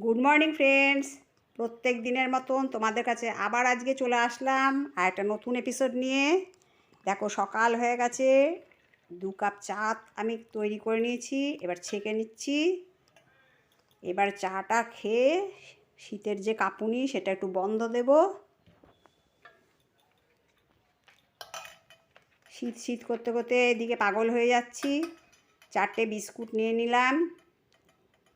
Good morning friends প্রত্যেক দিনের মতন তোমাদের কাছে আবার আজকে চলে আসলাম আর একটা নতুন এপিসোড নিয়ে। দেখো, সকাল হয়ে গেছে। দু কাপ চা আমি তৈরি করে নিয়েছি, এবার ছেঁকে নিচ্ছি। এবার চাটা খেয়ে শীতের যে কাঁপুনি, সেটা একটু বন্ধ দেব। শীত শীত করতে করতে এদিকে পাগল হয়ে যাচ্ছি। চারটে বিস্কুট নিয়ে নিলাম।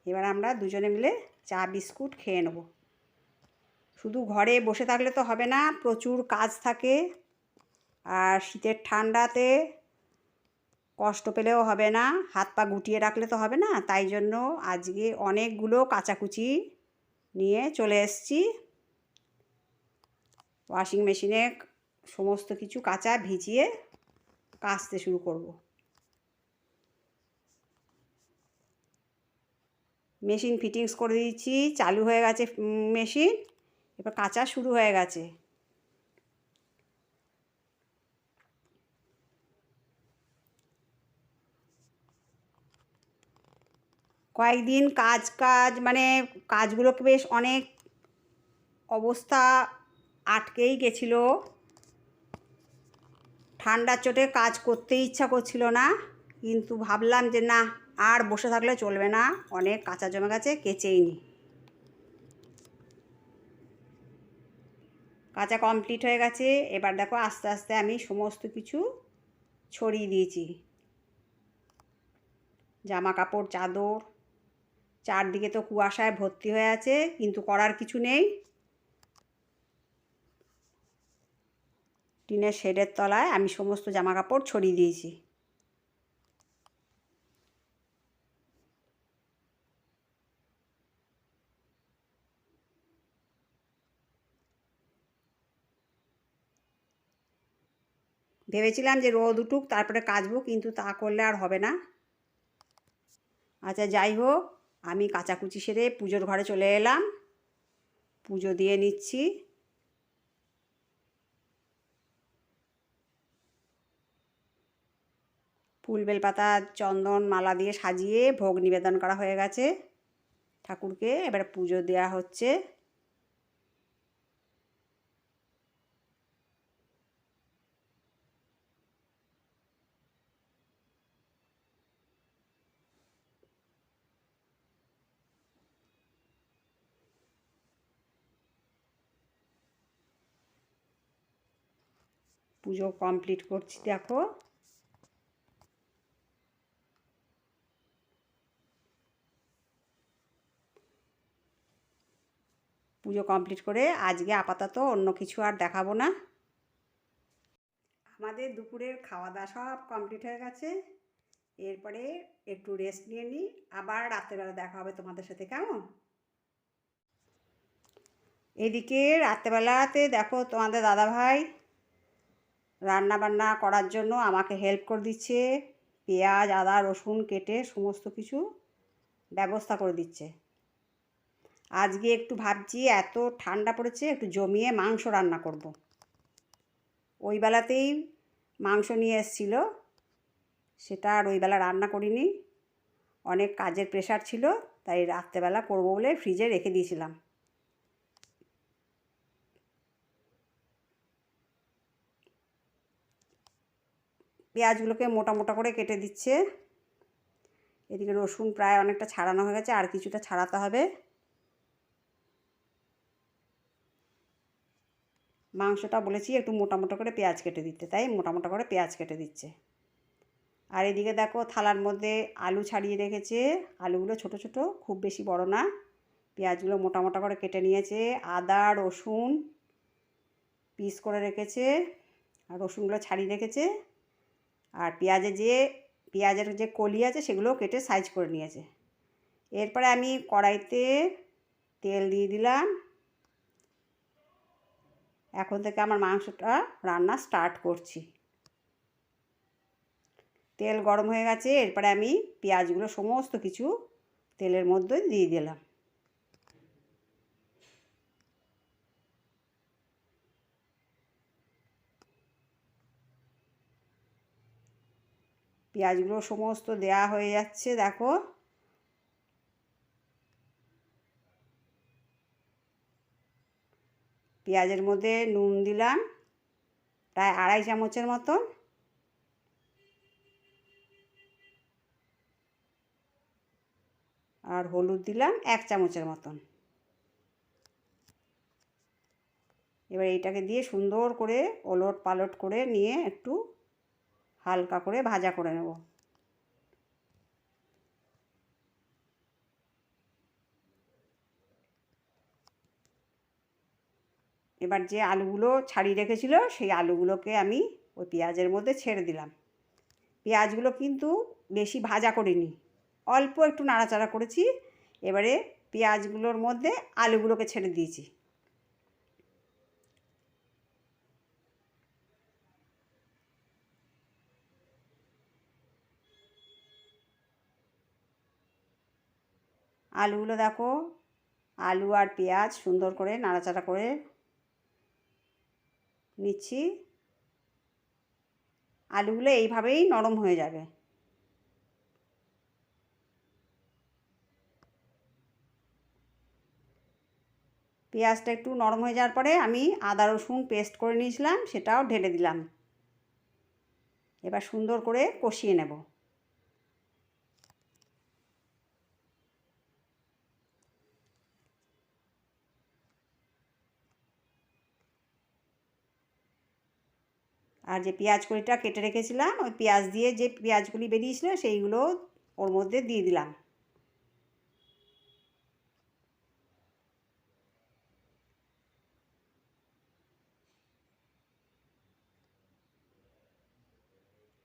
এবার আমরা দুজনে মিলে চা বিস্কুট খেয়ে নেব। শুধু ঘরে বসে থাকলে তো হবে না, প্রচুর কাজ থাকে আর শীতের ঠান্ডাতে কষ্ট পেলেও হবে না, হাত পা গুটিয়ে রাখলে তো হবে না, তাই জন্য আজকে অনেকগুলো কাচাকুচি নিয়ে চলে এসেছি। ওয়াশিং মেশিনে সমস্ত কিছু কাঁচা ভিজিয়ে কাচতে শুরু করব। মেশিন ফিটিংস করে দিয়েছি, চালু হয়ে গেছে মেশিন। এবার কাঁচা শুরু হয়ে গেছে। কয়েকদিন কাজ কাজ মানে কাজগুলোকে বেশ অনেক অবস্থা আটকেই গেছিল। ঠান্ডার চোটে কাজ করতেই ইচ্ছা করছিল না, কিন্তু ভাবলাম যে না আর বসে থাকলে চলবে না। অনেক কাঁচা জমে গেছে, কেচেই নি। কাঁচা কমপ্লিট হয়ে গেছে। এবার দেখো আস্তে আস্তে আমি সমস্ত কিছু ছড়িয়ে দিয়েছি। জামা কাপড় চাদর, চারদিকে তো কুয়াশায় ভর্তি হয়ে আছে, কিন্তু করার কিছু নেই। টিনের শেডের তলায় আমি সমস্ত জামা কাপড় ছড়িয়ে দিয়েছি। ভেবেছিলাম যে রোদ উঠুক, তারপরে কাচবো, কিন্তু তা করলে আর হবে না। আচ্ছা যাই হোক, আমি কাচাকুচি সেরে পুজোর ঘরে চলে এলাম। পুজো দিয়ে নিচ্ছি। ফুল, বেলপাতা, চন্দন, মালা দিয়ে সাজিয়ে ভোগ নিবেদন করা হয়ে গেছে ঠাকুরকে। এবার পুজো দেওয়া হচ্ছে। পুজো কমপ্লিট করছি, দেখো। পুজো কমপ্লিট করে আজকে আপাতত অন্য কিছু আর দেখাবো না। আমাদের দুপুরের খাওয়া দাওয়া সব কমপ্লিট হয়ে গেছে। এরপরে একটু রেস্ট নিয়ে নিই, আবার রাত্রেবেলা দেখা হবে তোমাদের সাথে, কেমন? এদিকে রাত্রেবেলাতে দেখো তোমাদের দাদাভাই রান্না বান্না করার জন্য আমাকে হেল্প করে দিচ্ছে। পেঁয়াজ, আদা, রসুন কেটে সমস্ত কিছু ব্যবস্থা করে দিচ্ছে। আজকে একটু ভাবছি, এত ঠান্ডা পড়েছে, একটু জমিয়ে মাংস রান্না করব। ওই বেলাতেই মাংস নিয়ে এসছিল। সেটা আর ওই বেলা রান্না করিনি। অনেক কাজের প্রেশার ছিল, তাই রাত্রেবেলা করব বলে ফ্রিজে রেখে দিয়েছিলাম। পেঁয়াজগুলোকে মোটা মোটা করে কেটে দিচ্ছে। এদিকে রসুন প্রায় অনেকটা ছাড়ানো হয়ে গেছে, আর কিছুটা ছাড়াতে হবে। মাংসটা বলেছি একটু মোটা মোটা করে পেঁয়াজ কেটে দিতে, তাই মোটা মোটা করে পেঁয়াজ কেটে দিচ্ছে। আর এদিকে দেখো থালার মধ্যে আলু ছাড়িয়ে রেখেছে। আলুগুলো ছোট ছোট, খুব বেশি বড় না। পেঁয়াজগুলো মোটা মোটা করে কেটে নিয়েছে। আদা, রসুন পিস করে রেখেছে। আর রসুনগুলো ছাড়িয়ে রেখেছে। আর পেঁয়াজের যে পেঁয়াজের যে কলি আছে সেগুলো কেটে সাইজ করে নিয়েছে। এরপরে আমি কড়াইতে তেল দিয়ে দিলাম। এখন থেকে আমার মাংসটা রান্না স্টার্ট করছি। তেল গরম হয়ে গেছে, এরপরে আমি পেঁয়াজগুলো সমস্ত কিছু তেলের মধ্যে দিয়ে দিলাম। পেঁয়াজগুলো সমস্ত দেয়া হয়ে যাচ্ছে, দেখো। পেঁয়াজের মধ্যে নুন দিলাম, প্রায় আড়াই চামচের মতন আর হলুদ দিলাম এক চামচের মতন। এবার এটাকে দিয়ে সুন্দর করে ওলট পালট করে নিয়ে একটু হালকা করে ভাজা করে নেব। এবার যে আলুগুলো ছাড়িয়ে রেখেছিল, সেই আলুগুলোকে আমি ওই পেঁয়াজের মধ্যে ছেড়ে দিলাম। পেঁয়াজগুলো কিন্তু বেশি ভাজা করিনি, অল্প একটু নাড়াচাড়া করেছি। এবারে পেঁয়াজগুলোর মধ্যে আলুগুলোকে ছেড়ে দিয়েছি। আলুগুলো দেখো, আলু আর পেঁয়াজ সুন্দর করে নাড়াচাড়া করে নিচ্ছি। আলুগুলো এইভাবেই নরম হয়ে যাবে। পেঁয়াজটা একটু নরম হয়ে যাওয়ার পরে আমি আদা রসুন পেস্ট করে নিয়েছিলাম, সেটাও ঢেলে দিলাম। এবার সুন্দর করে কষিয়ে নেব। আর যে পেঁয়াজ কড়িটা কেটে রেখেছিলাম, ওই পেঁয়াজ দিয়ে যে পেঁয়াজগুলি বেরিয়েছিল সেইগুলো ওর মধ্যে দিয়ে দিলাম।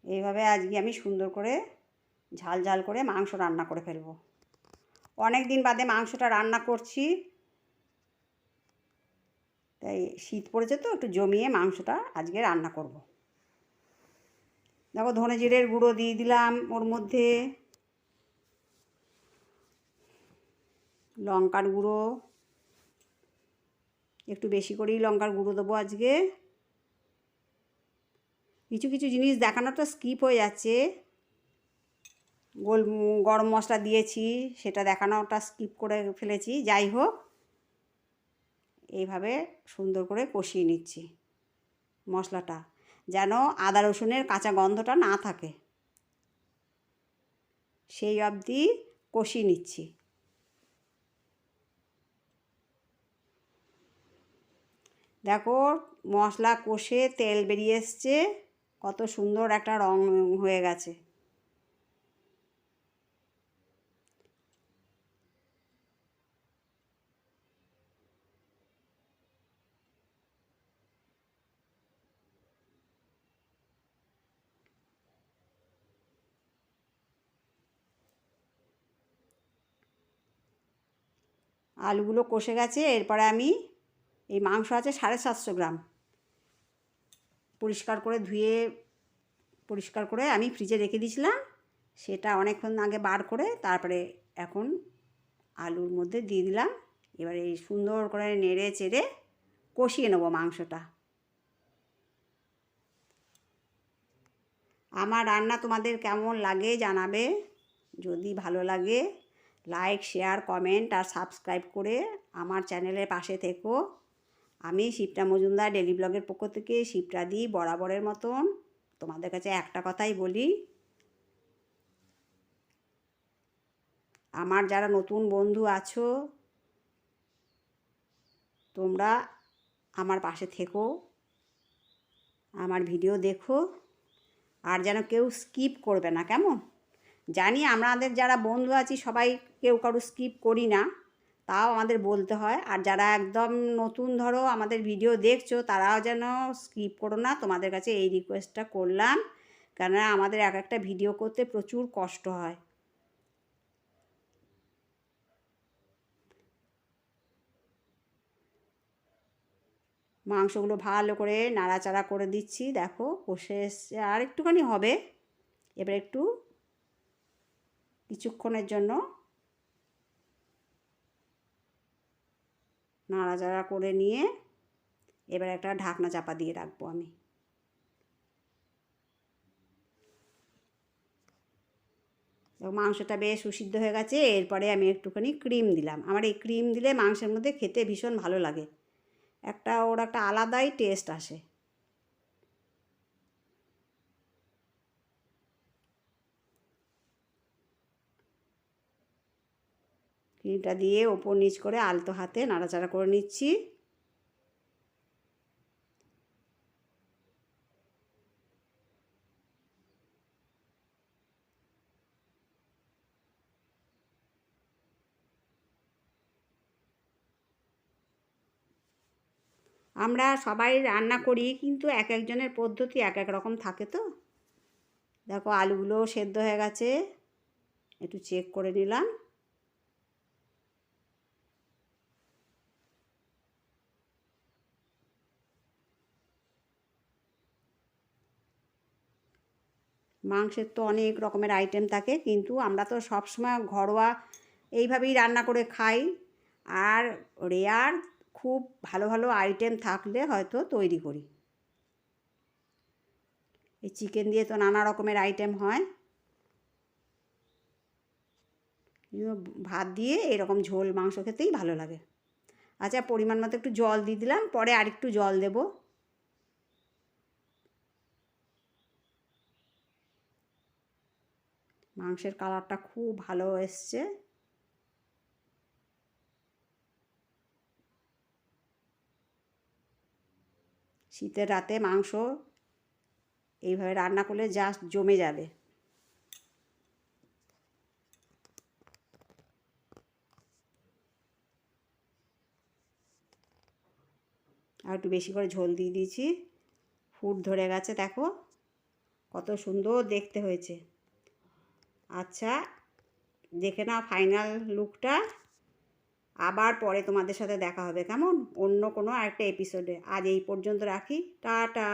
এইভাবে আজকে আমি সুন্দর করে ঝাল ঝাল করে মাংস রান্না করে ফেলব। অনেক দিন বাদে মাংসটা রান্না করছি। তাই শীত পড়েছে তো, একটু জমিয়ে মাংসটা আজকে রান্না করব। দেখো ধনে জিরের গুঁড়ো দিয়ে দিলাম ওর মধ্যে। লঙ্কার গুঁড়ো। একটু বেশি করেই লঙ্কার গুঁড়ো দেবো আজকে। কিছু কিছু জিনিস দেখানোটা স্কিপ হয়ে যাচ্ছে। গোল গরম মশলা দিয়েছি, সেটা দেখানোটা স্কিপ করে ফেলেছি। যাই হোক, এইভাবে সুন্দর করে কষিয়ে নিচ্ছি মশলাটা। যেন আদা রসুনের কাঁচা গন্ধটা না থাকে। সেই অবধি কষিয়ে নিচ্ছি। দেখো মশলা কষে তেল বেরিয়ে এসছে, কত সুন্দর একটা রং হয়ে গেছে। আলুগুলো কষে গেছে, এরপরে আমি এই মাংস আছে সাড়ে সাতশো গ্রাম। পরিষ্কার করে ধুয়ে, পরিষ্কার করে আমি ফ্রিজে রেখে দিয়েছিলাম, সেটা অনেকক্ষণ আগে বার করে তারপরে এখন আলুর মধ্যে দিয়ে দিলাম। এবারে এই সুন্দর করে নেড়ে চেড়ে কষিয়ে নেব মাংসটা। আমার রান্না তোমাদের কেমন লাগে জানাবে, যদি ভালো লাগে লাইক শেয়ার কমেন্ট আর সাবস্ক্রাইব করে আমার চ্যানেলের পাশে থেকো। আমি শিবটা মজুমদার ডেলি ব্লগের পক্ষ থেকে শিবটা দিই বরাবরের মতন তোমাদের কাছে একটা কথাই বলি। আমার যারা নতুন বন্ধু আছো, তোমরা আমার পাশে থেকো, আমার ভিডিও দেখো। আর যেন কেউ স্কিপ করবে না, কেমন? জানি আমাদের যারা বন্ধু আছি সবাই কেউ কারও স্কিপ করি না, তাও আমাদের বলতে হয়। আর যারা একদম নতুন, ধরো, আমাদের ভিডিও দেখছ, তারাও যেন স্কিপ করো না। তোমাদের কাছে এই রিকোয়েস্টটা করলাম, কেননা আমাদের এক একটা ভিডিও করতে প্রচুর কষ্ট হয়। মাংসগুলো ভালো করে নাড়াচাড়া করে দিচ্ছি, দেখো, কষে এসছে। আর একটুখানি হবে, এবার একটু কিছুক্ষণের জন্য নাড়াচাড়া করে নিয়ে এবার একটা ঢাকনা চাপা দিয়ে রাখব আমি। মাংসটা বেশ সুসিদ্ধ হয়ে গেছে, এরপরে আমি একটুখানি ক্রিম দিলাম। আমার এই ক্রিম দিলে মাংসের মধ্যে খেতে ভীষণ ভালো লাগে। একটা, ওর একটা আলাদাই টেস্ট আসে। ক্রিমটা দিয়ে ওপর নিচ করে আলতো হাতে নাড়াচাড়া করে নিচ্ছি। আমরা সবাই রান্না করি, কিন্তু এক একজনের পদ্ধতি এক এক রকম থাকে তো। দেখো আলুগুলো সেদ্ধ হয়ে গেছে। একটু চেক করে নিলাম। মাংসের তো অনেক রকমের আইটেম থাকে, কিন্তু আমরা তো সবসময় ঘরোয়া এইভাবেই রান্না করে খাই। আর রেয়ার খুব ভালো ভালো আইটেম থাকলে হয়তো তৈরি করি। এই চিকেন দিয়ে তো নানা রকমের আইটেম হয়। ভাত দিয়ে এরকম ঝোল মাংস খেতেই ভালো লাগে। আচ্ছা পরিমাণ মতো একটু জল দিয়ে দিলাম, পরে আরেকটু জল দেবো। মাংসের কালারটা খুব ভালো এসছে। শীতের রাতে মাংস এইভাবে রান্না করলে জাস্ট জমে যাবে। আর একটু বেশি করে ঝোল দিয়ে দিয়েছি। ফুট ধরে গেছে, দেখো। কত সুন্দর দেখতে হয়েছে। আচ্ছা দেখে নাও ফাইনাল লুকটা আবার পরে তোমাদের সাথে দেখা হবে, কেমন? অন্য কোনো আরেকটা এপিসোডে আজ এই পর্যন্ত রাখি। টাটা!